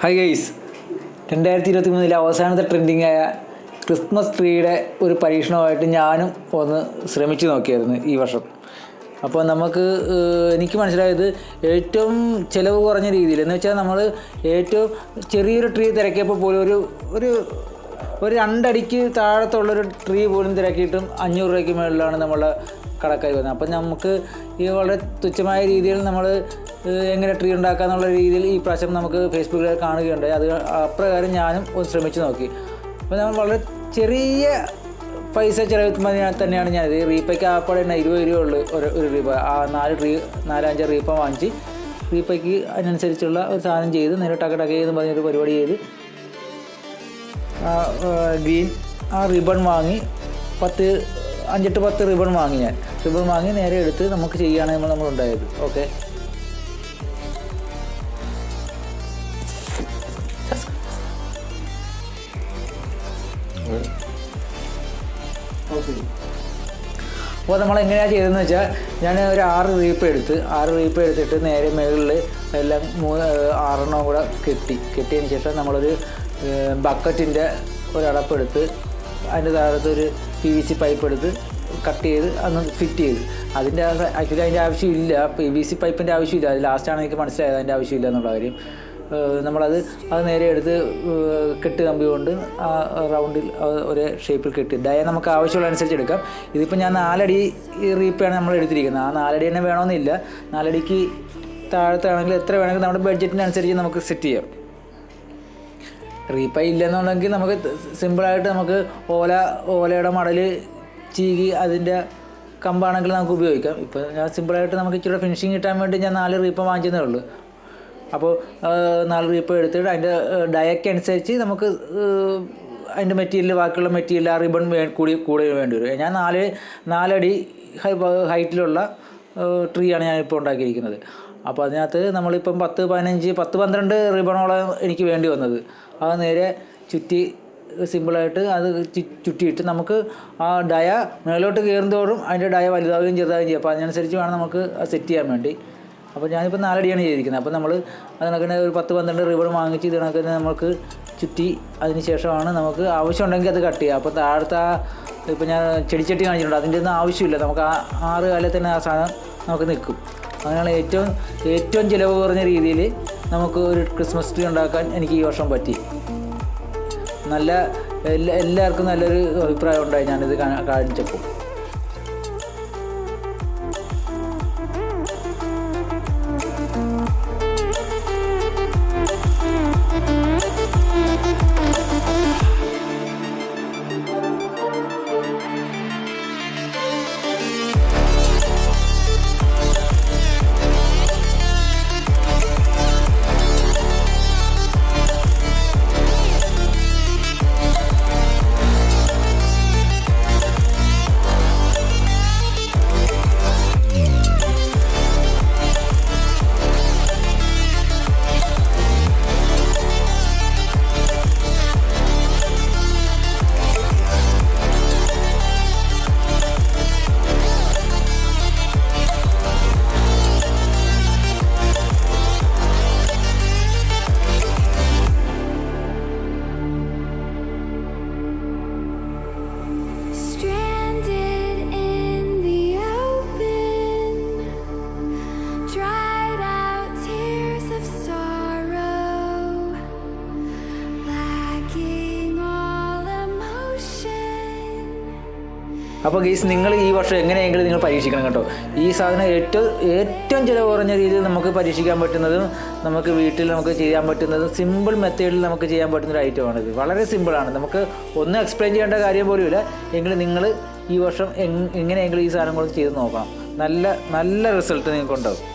Hi guys രണ്ടായിരത്തി ഇരുപത്തി മൂന്നിലെ അവസാനത്തെ ട്രെൻഡിങ് ആയ ക്രിസ്മസ് ട്രീയുടെ ഒരു പരീക്ഷണമായിട്ട് ഞാനും ഒന്ന് ശ്രമിച്ചു നോക്കിയായിരുന്നു ഈ വർഷം. അപ്പോൾ നമുക്ക് എനിക്ക് മനസ്സിലായത് ഏറ്റവും ചിലവ് കുറഞ്ഞ രീതിയിൽ എന്ന് വെച്ചാൽ നമ്മൾ ഏറ്റവും ചെറിയൊരു ട്രീ തിരക്കിയപ്പോൾ പോലും ഒരു ഒരു ഒരു രണ്ടടിക്ക് താഴത്തുള്ളൊരു ട്രീ പോലും തിരക്കിയിട്ടും അഞ്ഞൂറ് രൂപയ്ക്ക് മുകളിലാണ് നമ്മളെ കടക്കായി വന്നത്. അപ്പം നമുക്ക് ഈ വളരെ തുച്ഛമായ രീതിയിൽ നമ്മൾ എങ്ങനെ ട്രീ ഉണ്ടാക്കുക എന്നുള്ള രീതിയിൽ ഈ പ്രാവശ്യം നമുക്ക് ഫേസ്ബുക്കിൽ കാണുകയുണ്ടായി. അത് അപ്രകാരം ഞാനും ഒന്ന് ശ്രമിച്ചു നോക്കി. അപ്പോൾ നമ്മൾ വളരെ ചെറിയ പൈസ ചിലവ് തന്നെയാണ് ഞാൻ ഇത് റീപ്പയ്ക്ക് ആപ്പാടെ തന്നെ ഇരുപത് രൂപ ഉള്ളു ഒരു ഒരു റീപ്പ. ആ നാല് ട്രീ നാലഞ്ച് റീപ്പ വാങ്ങിച്ച് റീപ്പയ്ക്ക് അതിനനുസരിച്ചുള്ള ഒരു സാധനം ചെയ്ത് നേരെ ടക്ക ടക്ക ചെയ്ത് പറഞ്ഞൊരു പരിപാടി ചെയ്ത് ഗ്രീൻ ആ റിബൺ വാങ്ങി പത്ത് അഞ്ചെട്ട് പത്ത് റിബൺ വാങ്ങി ഞാൻ. റിബൺ വാങ്ങി നേരെ എടുത്ത് നമുക്ക് ചെയ്യുകയാണെങ്കിൽ നമ്മൾ ഉണ്ടായത്. ഓക്കെ അപ്പോൾ നമ്മൾ എങ്ങനെയാണ് ചെയ്തതെന്ന് വെച്ചാൽ ഞാൻ ഒരു ആറ് റീപ്പ് എടുത്ത് ആറ് റീപ്പ് എടുത്തിട്ട് നേരെ മുകളിൽ എല്ലാം മൂന്ന് ആറെണ്ണം കൂടെ കെട്ടി. കെട്ടിയതിന് ശേഷം നമ്മളൊരു ബക്കറ്റിന്റെ ഒരടപ്പെടുത്ത് അതിന്റെ താഴത്ത് ഒരു പി വി സി പൈപ്പ് എടുത്ത് കട്ട് ചെയ്ത് അന്ന് ഫിറ്റ് ചെയ്ത്. അതിന്റെ ആക്ച്വലി അതിന്റെ ആവശ്യമില്ല. പി വി സി പൈപ്പിന്റെ ആവശ്യമില്ല. അത് ലാസ്റ്റാണ് എനിക്ക് മനസ്സിലായത് അതിന്റെ ആവശ്യമില്ല എന്നുള്ള കാര്യം. നമ്മളത് അത് നേരെ എടുത്ത് കെട്ട് കമ്പി കൊണ്ട് ആ റൗണ്ടിൽ ഒരേ ഷേപ്പിൽ കെട്ടി. ഡയ നമുക്ക് ആവശ്യമുള്ള അനുസരിച്ച് എടുക്കാം. ഇതിപ്പോൾ ഞാൻ നാലടി റീപ്പാണ് നമ്മൾ എടുത്തിരിക്കുന്നത്. ആ നാലടി തന്നെ വേണമെന്നില്ല നാലടിക്ക് താഴത്താണെങ്കിൽ എത്ര വേണമെങ്കിലും നമ്മുടെ ബഡ്ജറ്റിനനുസരിച്ച് നമുക്ക് സെറ്റ് ചെയ്യാം. റീപ്പൈ ഇല്ലെന്നുണ്ടെങ്കിൽ നമുക്ക് സിമ്പിളായിട്ട് നമുക്ക് ഓല ഓലയുടെ മടൽ ചീകി അതിന്റെ കമ്പാണെങ്കിൽ നമുക്ക് ഉപയോഗിക്കാം. ഇപ്പോൾ ഞാൻ സിമ്പിളായിട്ട് നമുക്ക് ഇച്ചിരി ഫിനിഷിങ് കിട്ടാൻ വേണ്ടി ഞാൻ നാല് റീപ്പ വാങ്ങിച്ചതേ ഉള്ളൂ. അപ്പോൾ നാല് റീപ്പ എടുത്തിട്ട് അതിന്റെ ഡയക്ക് അനുസരിച്ച് നമുക്ക് അതിന്റെ മെറ്റീരിയൽ ബാക്കിയുള്ള മെറ്റീരിയൽ ആ റിബൺ വേ കൂടി കൂടെ വേണ്ടി വരും. ഞാൻ നാല് നാലടി ഹൈറ്റിലുള്ള ട്രീ ആണ് ഇപ്പോൾ ഉണ്ടാക്കിയിരിക്കുന്നത്. അപ്പോൾ അതിനകത്ത് നമ്മളിപ്പം പത്ത് പതിനഞ്ച് പത്ത് പന്ത്രണ്ട് റിബണോളം എനിക്ക് വേണ്ടി വന്നത്. അത് നേരെ ചുറ്റി സിമ്പിളായിട്ട് അത് ചുറ്റിയിട്ട് നമുക്ക് ആ ഡയ മേലോട്ട് കയറുന്നതോടും അതിന്റെ ഡയ വലുതാവുകയും ചെറുതാവുകയും ചെയ്യും. അപ്പോൾ അതിനനുസരിച്ച് വേണം നമുക്ക് സെറ്റ് ചെയ്യാൻ വേണ്ടി. അപ്പോൾ ഞാനിപ്പോൾ നാലടിയാണ് ചെയ്തിരിക്കുന്നത്. അപ്പോൾ നമ്മൾ അതിനൊക്കെ ഒരു പത്ത് പന്ത്രണ്ട് റിബൺ വാങ്ങിച്ച് ഇതിനൊക്കെ നമുക്ക് ചുറ്റി അതിന് ശേഷമാണ് നമുക്ക് ആവശ്യമുണ്ടെങ്കിൽ അത് കട്ട് ചെയ്യുക അപ്പോൾ താഴത്തെ ആ ഇപ്പോൾ ഞാൻ ചെടിച്ചട്ടി കാണിച്ചിട്ടുണ്ട്. അതിന്റെ ഒന്നും ആവശ്യമില്ല. നമുക്ക് ആ ആറ് കാലത്ത് തന്നെ ആ സാധനം നമുക്ക് നിൽക്കും. അങ്ങനെയാണ് ഏറ്റവും ഏറ്റവും ചിലവ് കുറഞ്ഞ രീതിയിൽ നമുക്ക് ഒരു ക്രിസ്മസ് ട്രീ ഉണ്ടാക്കാൻ എനിക്ക് ഈ വർഷം പറ്റി. നല്ല എല്ലാ എല്ലാവർക്കും നല്ലൊരു അഭിപ്രായം ഉണ്ടായി. ഞാനിത് കാണിച്ചപ്പോൾ. അപ്പോൾ ഗീസ് നിങ്ങൾ ഈ വർഷം എങ്ങനെയെങ്കിലും നിങ്ങൾ പരീക്ഷിക്കണം കേട്ടോ. ഈ സാധനം ഏറ്റവും ഏറ്റവും ചിലവ് കുറഞ്ഞ രീതിയിൽ നമുക്ക് പരീക്ഷിക്കാൻ പറ്റുന്നതും നമുക്ക് വീട്ടിൽ നമുക്ക് ചെയ്യാൻ പറ്റുന്നതും സിമ്പിൾ മെത്തേഡിൽ നമുക്ക് ചെയ്യാൻ പറ്റുന്ന ഒരു ഐറ്റമാണിത് വളരെ സിമ്പിളാണ് നമുക്ക് ഒന്നും എക്സ്പ്ലെയിൻ ചെയ്യേണ്ട കാര്യം പോലുമില്ല എങ്കിലും നിങ്ങൾ ഈ വർഷം എങ്- എങ്ങനെയെങ്കിലും ഈ സാധനം കൊണ്ട് ചെയ്ത് നോക്കണം. നല്ല നല്ല റിസൾട്ട് നിങ്ങൾക്ക് ഉണ്ടാവും